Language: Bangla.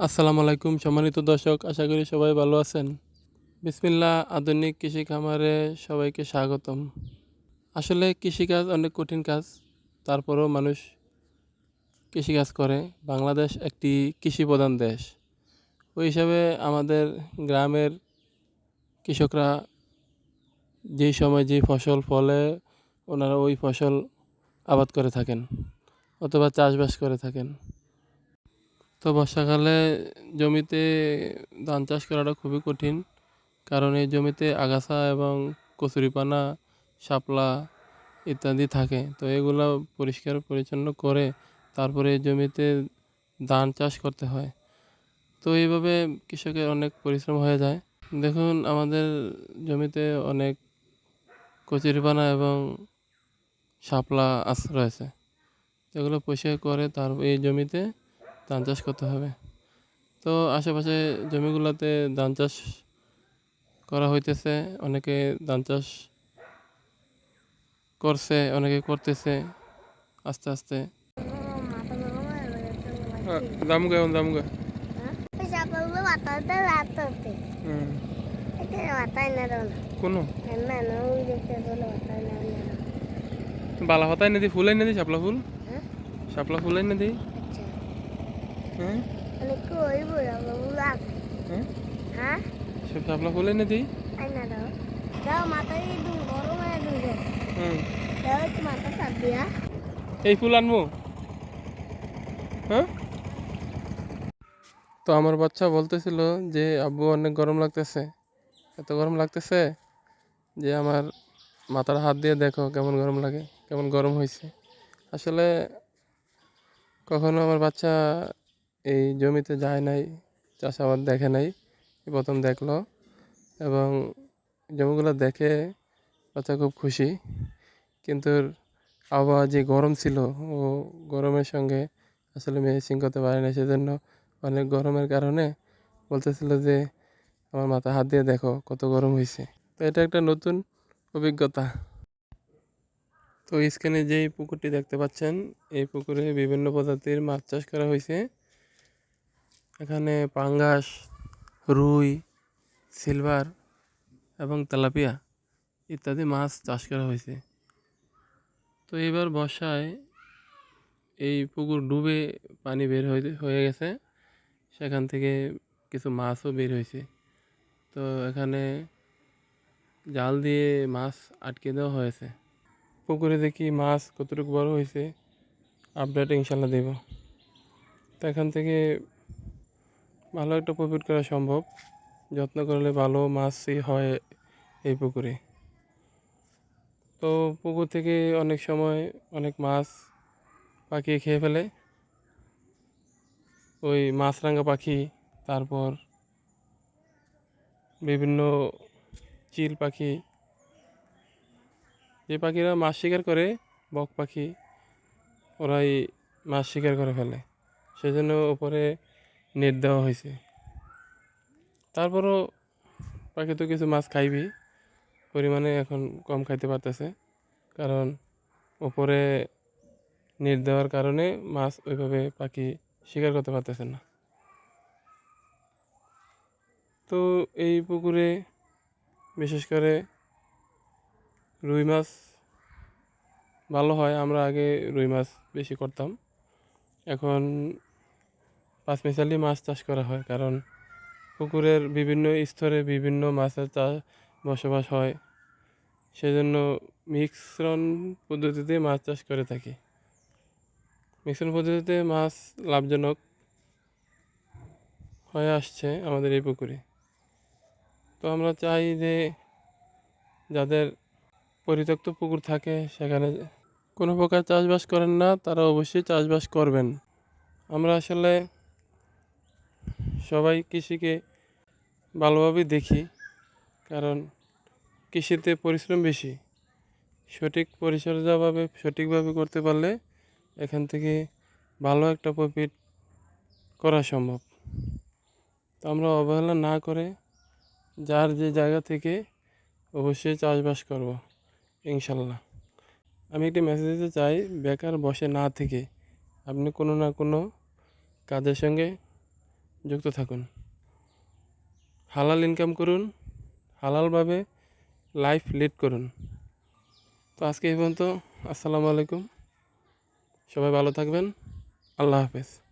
আসসালামু আলাইকুম, সম্মানিত দর্শক, আশা করি সবাই ভালো আছেন। বিসমিল্লা আধুনিক কৃষি খামারে সবাইকে স্বাগতম। আসলে কৃষিকাজ অনেক কঠিন কাজ, তারপরেও মানুষ কৃষিকাজ করে। বাংলাদেশ একটি কৃষি প্রধান দেশ। ওই হিসাবে আমাদের গ্রামের কৃষকরা যেই সময় যে ফসল ফলে, ওনারা ওই ফসল আবাদ করে থাকেন, অথবা চাষবাস করে থাকেন। তো বর্ষাকালে জমিতে ধান চাষ করাটা খুবই কঠিন। কারণ এই জমিতে আগাছা এবং কচুরিপানা, শাপলা ইত্যাদি থাকে। তো এগুলো পরিষ্কার পরিচ্ছন্ন করে তারপরে এই জমিতে ধান চাষ করতে হয়। তো এইভাবে কৃষকের অনেক পরিশ্রম হয়ে যায়। দেখুন, আমাদের জমিতে অনেক কচুরিপানা এবং শাপলা আস রয়েছে। এগুলো পরিষ্কার করে তার এই জমিতে ধান চাষ করতে হবে। তো আশেপাশে জমিগুলোতে ধান চাষ করা হইতেছে অনেকে ধান চাষ করছে অনেকে করতেছে আস্তে আস্তে। দামুগা দামুগা mata ini. বালা হতাই নদী ফুল আই নদী শাপলা ফুল? Hah? শাপলা ফুল আই নদী হ্যাঁ? আই. হুম. এই ফুল আনব। হ্যাঁ? তো আমার বাচ্চা বলতেছিল যে আব্বু অনেক গরম লাগতেছে। এত গরম লাগতেছে যে আমার মাথার হাত দিয়ে দেখো কেমন গরম লাগে কেমন গরম হয়েছে আসলে কখনো আমার বাচ্চা এই জমিতে যায় নাই, চাষাবাদ দেখে নাই প্রথম দেখল এবং জমিগুলো দেখে বাচ্চা খুব খুশি। কিন্তু আবহাওয়া যে গরম ছিল, ও গরমের সঙ্গে আসলে মেডিসিন করতে পারে না সেজন্য অনেক গরমের কারণে বলতেছিল যে, আমার মাথা হাত দিয়ে দেখো কত গরম হয়েছে। তো এটা একটা নতুন অভিজ্ঞতা। তো স্ক্রিনে যেই পুকুরটি দেখতে পাচ্ছেন, এই পুকুরে বিভিন্ন প্রজাতির মাছ চাষ করা হয়েছে। এখানে পাঙ্গাস, রুই, সিলভার এবং তেলাপিয়া ইত্যাদি মাছ চাষ করা হয়েছে। তো এবার বর্ষায় এই পুকুর ডুবে পানি বের হয়ে গেছে। সেখান থেকে কিছু মাছও বের হয়েছে। তো এখানে জাল দিয়ে মাছ আটকে দেওয়া হয়েছে। পুকুরে দেখি মাছ কতটুকু বড় হয়েছে, আপডেট ইনশাল্লাহ দেব। তো এখান থেকে ভালো একটা প্রফিট করা সম্ভব। যত্ন করলে ভালো মাছই হয় এই পুকুরে। তো পুকুর থেকে অনেক সময় অনেক মাছ পাখি খেয়ে ফেলে। ওই মাছরাঙা পাখি, তারপর বিভিন্ন চিল পাখি। যে পাখিরা মাছ শিকার করে, বক পাখি, ওরাই মাছ শিকার করে ফেলে। সেজন্য ওপরে নেট দেওয়া হয়েছে। তারপরও পাখি তো কিছু মাছ খাইবি, পরিমাণে এখন কম খাইতে পারতেছে। কারণ ওপরে নেট দেওয়ার কারণে মাছ ওইভাবে পাখি শিকার করতে পারতেছে না। তো এই পুকুরে বিশেষ করে রুই মাছ ভালো হয়, আমরা আগে রুই মাছ বেশি করতাম। এখন পাঁচমিশালি মাছ চাষ করা হয়, কারণ পুকুরের বিভিন্ন স্তরে বিভিন্ন মাছের চাষ বসবাস হয়। সেজন্য মিশ্রণ পদ্ধতিতে মাছ চাষ করে থাকি। মিশ্রণ পদ্ধতিতে মাছ লাভজনক হয়ে আসছে আমাদের এই পুকুরে। তো আমরা চাই যে যাদের পরিত্যক্ত পুকুর থাকে, সেখানে কোনো প্রকার চাষবাস করেন না, তারা অবশ্যই চাষবাস করবেন। আমরা আসলে সবাই কৃষিকে ভালোভাবেই দেখি, কারণ কৃষিতে পরিশ্রম বেশি। সঠিক পরিচর্যাভাবে, সঠিকভাবে করতে পারলে এখান থেকে ভালো একটা প্রফিট করা সম্ভব। তো আমরা অবহেলা না করে যার যে জায়গা থেকে অবশ্যই চাষবাস করব, ইনশাল্লাহ। আমি একটি মেসেজ দিতে চাই, বেকার বসে না থেকে। আপনি কোনো না কোনো কাজের সঙ্গে যুক্ত থাকুন। হালাল ইনকাম করুন, হালালভাবে লাইফ লিড করুন। তো আজকে এই পর্যন্ত, আসসালামু আলাইকুম। সবাই ভালো থাকবেন। আল্লাহ হাফেজ।